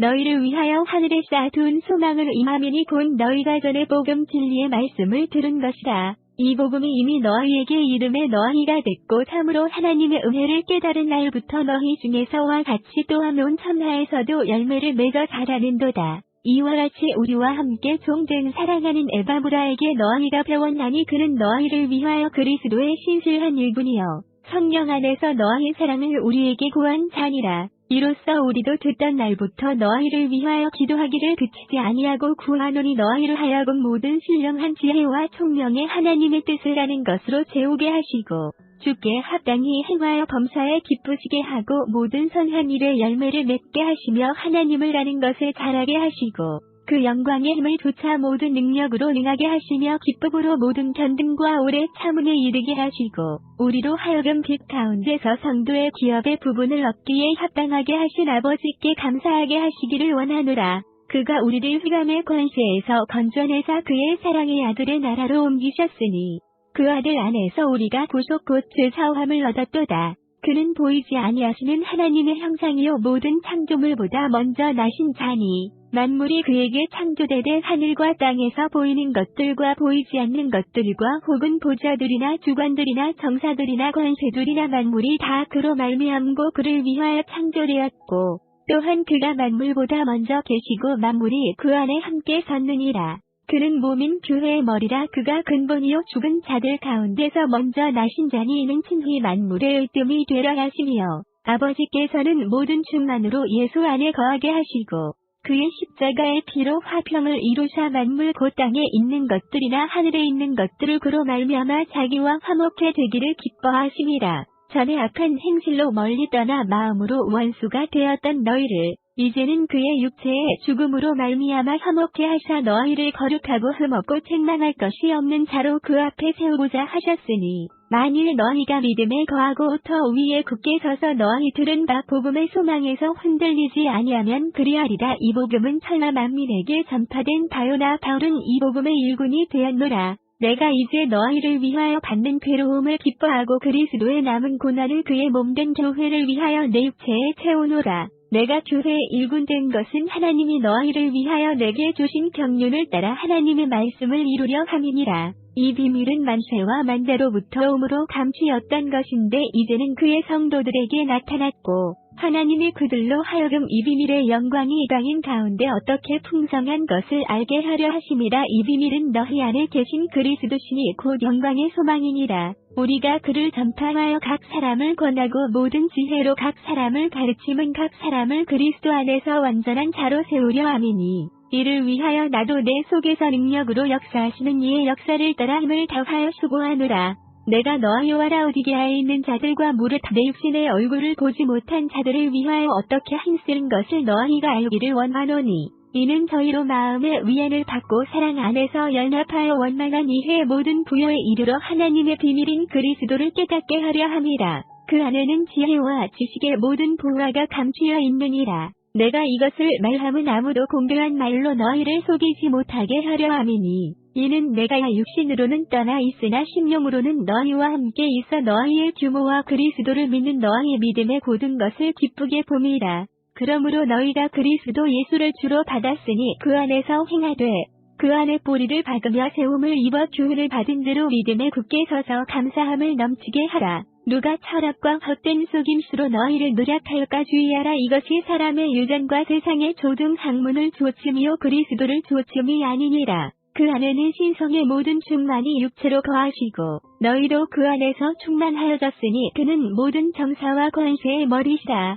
너희를 위하여 하늘에 쌓아둔 소망을 임함이니 곧 너희가 전에 복음 진리의 말씀을 들은 것이라. 이 복음이 이미 너희에게 이름에 너희가 됐고 참으로 하나님의 은혜를 깨달은 날부터 너희 중에서와 같이 또한 온 천하에서도 열매를 맺어 자라는도다. 이와 같이 우리와 함께 종된 사랑하는 에바브라에게 너희가 배웠나니 그는 너희를 위하여 그리스도의 신실한 일꾼이여 성령 안에서 너희 사랑을 우리에게 구한 자니라. 이로써 우리도 듣던 날부터 너희를 위하여 기도하기를 그치지 아니하고 구하노니 너희를 하여금 모든 신령한 지혜와 총명의 하나님의 뜻을 아는 것으로 채우게 하시고 주께 합당히 행하여 범사에 기쁘시게 하고 모든 선한 일에 열매를 맺게 하시며 하나님을 아는 것에 잘하게 하시고 그 영광의 힘을 조차 모든 능력으로 능하게 하시며 기쁨으로 모든 견딘과 오래 참음에 이르게 하시고 우리로 하여금 빛 가운데서 성도의 기업의 부분을 얻기에 합당하게 하신 아버지께 감사하게 하시기를 원하노라. 그가 우리를 휘감의 권세에서 건져내사 그의 사랑의 아들의 나라로 옮기셨으니 그 아들 안에서 우리가 구속 곧 죄사함을 얻었도다. 그는 보이지 아니하시는 하나님의 형상이요 모든 창조물보다 먼저 나신 자니 만물이 그에게 창조되되 하늘과 땅에서 보이는 것들과 보이지 않는 것들과 혹은 보좌들이나 주관들이나 정사들이나 권세들이나 만물이 다 그로 말미암고 그를 위하여 창조되었고 또한 그가 만물보다 먼저 계시고 만물이 그 안에 함께 섰느니라. 그는 몸인 교회의 머리라 그가 근본이요 죽은 자들 가운데서 먼저 나신 자니 이는 친히 만물의 의뜸이 되려 하시며 아버지께서는 모든 충만으로 예수 안에 거하게 하시고 그의 십자가의 피로 화평을 이루사 만물 곧 땅에 있는 것들이나 하늘에 있는 것들을 그로 말미암아 자기와 화목해 되기를 기뻐하심이라. 전에 악한 행실로 멀리 떠나 마음으로 원수가 되었던 너희를 이제는 그의 육체의 죽음으로 말미암아 화목해 하사 너희를 거룩하고 흠없고 책망할 것이 없는 자로 그 앞에 세우고자 하셨으니 만일 너희가 믿음에 거하고 더 위에 굳게 서서 너희 들은 바 복음의 소망에서 흔들리지 아니하면 그리하리라 이 복음은 천하 만민에게 전파된 바요나 바울은 이 복음의 일군이 되었노라 내가 이제 너희를 위하여 받는 괴로움을 기뻐하고 그리스도의 남은 고난을 그의 몸된 교회를 위하여 내 육체에 채우노라. 내가 교회의 일군 된 것은 하나님이 너희를 위하여 내게 주신 경륜을 따라 하나님의 말씀을 이루려 함이니라. 이 비밀은 만세와 만대로부터 오므로 감추였던 것인데 이제는 그의 성도들에게 나타났고 하나님이 그들로 하여금 이 비밀의 영광이 이 땅인 가운데 어떻게 풍성한 것을 알게 하려 하심이라 이 비밀은 너희 안에 계신 그리스도시니 곧 영광의 소망이니라. 우리가 그를 전파하여 각 사람을 권하고 모든 지혜로 각 사람을 가르침은 각 사람을 그리스도 안에서 완전한 자로 세우려 함이니 이를 위하여 나도 내 속에서 능력으로 역사하시는 이의 역사를 따라 힘을 다하여 수고하노라. 내가 너희와 라우디게아에 있는 자들과 무릇 내 육신의 얼굴을 보지 못한 자들을 위하여 어떻게 힘쓰는 것을 너희가 알기를 원하노니 이는 저희로 마음의 위안을 받고 사랑 안에서 연합하여 원만한 이해의 모든 부여에 이르러 하나님의 비밀인 그리스도를 깨닫게 하려 함이라. 그 안에는 지혜와 지식의 모든 보화가 감추어 있느니라. 내가 이것을 말함은 아무도 공교한 말로 너희를 속이지 못하게 하려 함이니 이는 내가 육신으로는 떠나 있으나 심령으로는 너희와 함께 있어 너희의 규모와 그리스도를 믿는 너희의 믿음의 고든 것을 기쁘게 봄이라. 그러므로 너희가 그리스도 예수를 주로 받았으니 그 안에서 행하되 그 안에 뿌리를 박으며 세움을 입어 교훈을 받은 대로 믿음에 굳게 서서 감사함을 넘치게 하라. 누가 철학과 헛된 속임수로 너희를 노력할까 주의하라 이것이 사람의 유전과 세상의 조등 학문을 주어침이요 그리스도를 주어침이 아니니라. 그 안에는 신성의 모든 충만이 육체로 거하시고 너희도 그 안에서 충만하여졌으니 그는 모든 정사와 권세의 머리시라.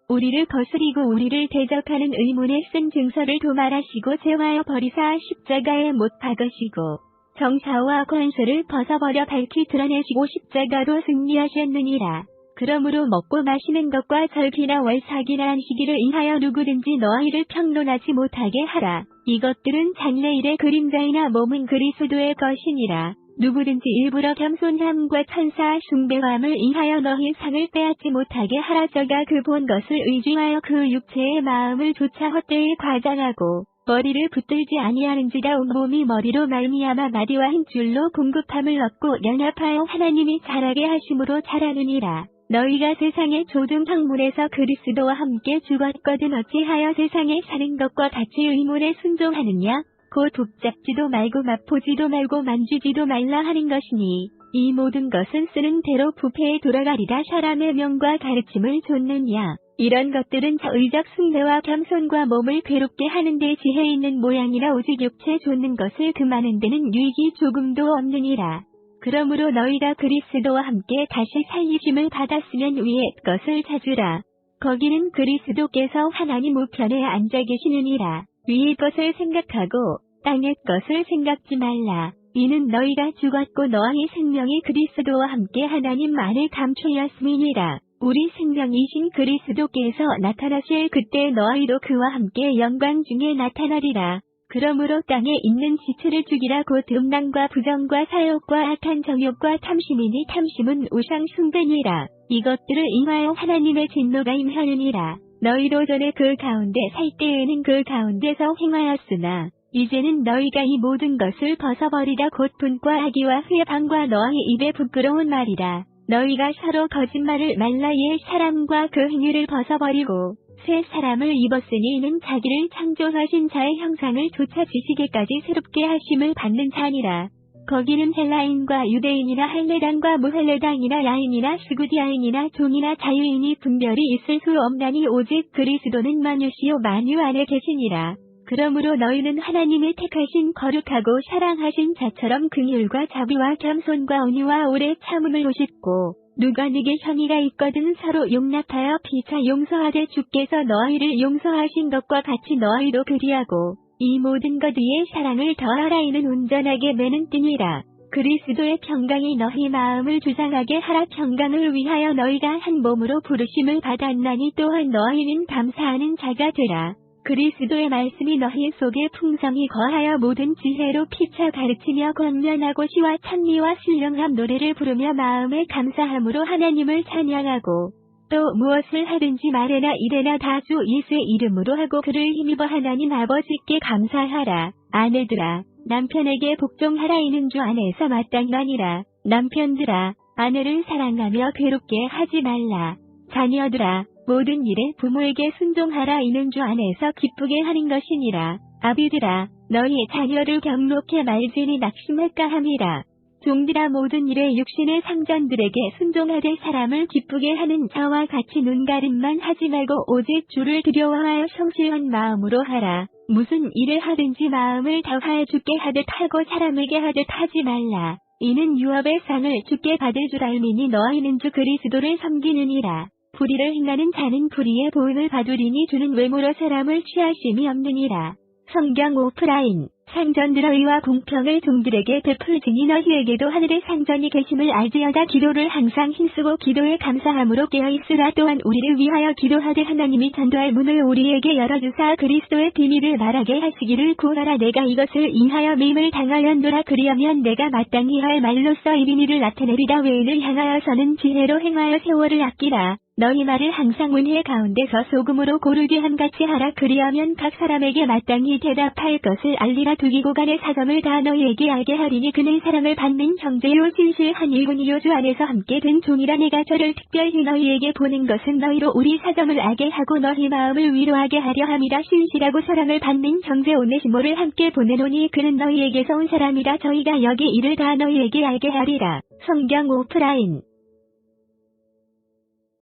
우리를 거스리고 우리를 대적하는 의문에 쓴 증서를 도말하시고 제화여 버리사 십자가에 못 박으시고 정사와 권세를 벗어버려 밝히 드러내시고 십자가로 승리하셨느니라. 그러므로 먹고 마시는 것과 절기나 월삭이나 안식일을 인하여 누구든지 너희를 평론하지 못하게 하라. 이것들은 장래일의 그림자이나 몸은 그리스도의 것이니라. 누구든지 일부러 겸손함과 천사 숭배함을 인하여 너희 상을 빼앗지 못하게 하라. 저가 그 본 것을 의지하여 그 육체의 마음을 조차 헛되이 과장하고 머리를 붙들지 아니하는지라 온몸이 머리로 말미암아 마디와 힘줄로 공급함을 얻고 연합하여 하나님이 자라게 하심으로 자라느니라. 너희가 세상의 조등 학문에서 그리스도와 함께 죽었거든 어찌하여 세상에 사는 것과 같이 의문에 순종하느냐? 곧 붙잡지도 말고 맛보지도 말고 만지지도 말라 하는 것이니 이 모든 것은 쓰는 대로 부패에 돌아가리라 사람의 명과 가르침을 좇느냐? 이런 것들은 자의적 숭배와 겸손과 몸을 괴롭게 하는데 지혜 있는 모양이나 오직 육체 좇는 것을 금하는 데는 유익이 조금도 없느니라. 그러므로 너희가 그리스도와 함께 다시 살리심을 받았으면 위의 것을 찾으라. 거기는 그리스도께서 하나님 우편에 앉아 계시느니라. 위의 것을 생각하고 땅의 것을 생각지 말라. 이는 너희가 죽었고 너희 생명이 그리스도와 함께 하나님 안에 감춰였음이니라. 우리 생명이신 그리스도께서 나타나실 그때 너희도 그와 함께 영광 중에 나타나리라. 그러므로 땅에 있는 지체를 죽이라 곧 음란과 부정과 사욕과 악한 정욕과 탐심이니 탐심은 우상 숭배니라. 이것들을 인하여 하나님의 진노가 임하느니라. 너희도 전에 그 가운데 살 때에는 그 가운데서 행하였으나 이제는 너희가 이 모든 것을 벗어버리라 곧 분과 악의와 회방과 너희 입에 부끄러운 말이라. 너희가 서로 거짓말을 말라 옛 사람과 그 행위를 벗어버리고 새 사람을 입었으니 이는 자기를 창조하신 자의 형상을 조차 지시게까지 새롭게 하심을 받는 자니라. 거기는 헬라인과 유대인이나 할례당과 무할례당이나 야인이나 스구디아인이나 종이나 자유인이 분별이 있을 수 없나니 오직 그리스도는 만유시요 만유 안에 계시니라. 그러므로 너희는 하나님의 택하신 거룩하고 사랑하신 자처럼 긍휼과 자비와 겸손과 온유와 오래 참음을 오십고 누가 네게 혐의가 있거든 서로 용납하여 피차 용서하되 주께서 너희를 용서하신 것과 같이 너희도 그리하고 이 모든 것 위에 사랑을 더하라 이는 온전하게 매는 띠니라. 그리스도의 평강이 너희 마음을 주장하게 하라 평강을 위하여 너희가 한 몸으로 부르심을 받았나니 또한 너희는 감사하는 자가 되라. 그리스도의 말씀이 너희 속에 풍성히 거하여 모든 지혜로 피차 가르치며 권면하고 시와 찬미와 신령함 노래를 부르며 마음에 감사함으로 하나님을 찬양하고 또 무엇을 하든지 말에나 이래나 다 주 예수의 이름으로 하고 그를 힘입어 하나님 아버지께 감사하라. 아내들아 남편에게 복종하라 이는 주 안에서 마땅하니라. 남편들아 아내를 사랑하며 괴롭게 하지 말라. 자녀들아 모든 일에 부모에게 순종하라 이는 주 안에서 기쁘게 하는 것이니라. 아비들아, 너희 자녀를 경록해 말지니 낙심할까 함이라. 종들아 모든 일에 육신의 상전들에게 순종하되 사람을 기쁘게 하는 자와 같이 눈가림만 하지 말고 오직 주를 두려워하여 성실한 마음으로 하라. 무슨 일을 하든지 마음을 다하여 죽게 하듯 하고 사람에게 하듯 하지 말라. 이는 유업의 상을 죽게 받을 줄 알미니 너희는 주 그리스도를 섬기느니라. 불의를 행하는 자는 불의의 보응을 받으리니 주는 외모로 사람을 취하심이 없느니라. 성경 오프라인 상전들아 의와 공평을 종들에게 베풀지니 너희에게도 하늘의 상전이 계심을 알지어다 기도를 항상 힘쓰고 기도에 감사함으로 깨어있으라 또한 우리를 위하여 기도하되 하나님이 전도할 문을 우리에게 열어주사 그리스도의 비밀을 말하게 하시기를 구하라. 내가 이것을 인하여 밈을 당하였노라. 그리하면 내가 마땅히 할 말로써 이 비밀을 나타내리라. 외인을 향하여서는 지혜로 행하여 세월을 아끼라 너희 말을 항상 은혜 가운데서 소금으로 고르게 함같이 하라. 그리하면 각 사람에게 마땅히 대답할 것을 알리라. 두기고 간의 사정을 다 너희에게 알게 하리니 그는 사랑을 받는 형제요 진실한 일군이요 주 안에서 함께 된 종이라. 내가 저를 특별히 너희에게 보는 것은 너희로 우리 사정을 알게 하고 너희 마음을 위로하게 하려 함이라. 신실하고 사랑을 받는 형제 오네시모를 함께 보내노니 그는 너희에게서 온 사람이라. 저희가 여기 이를 다 너희에게 알게 하리라. 성경 오프라인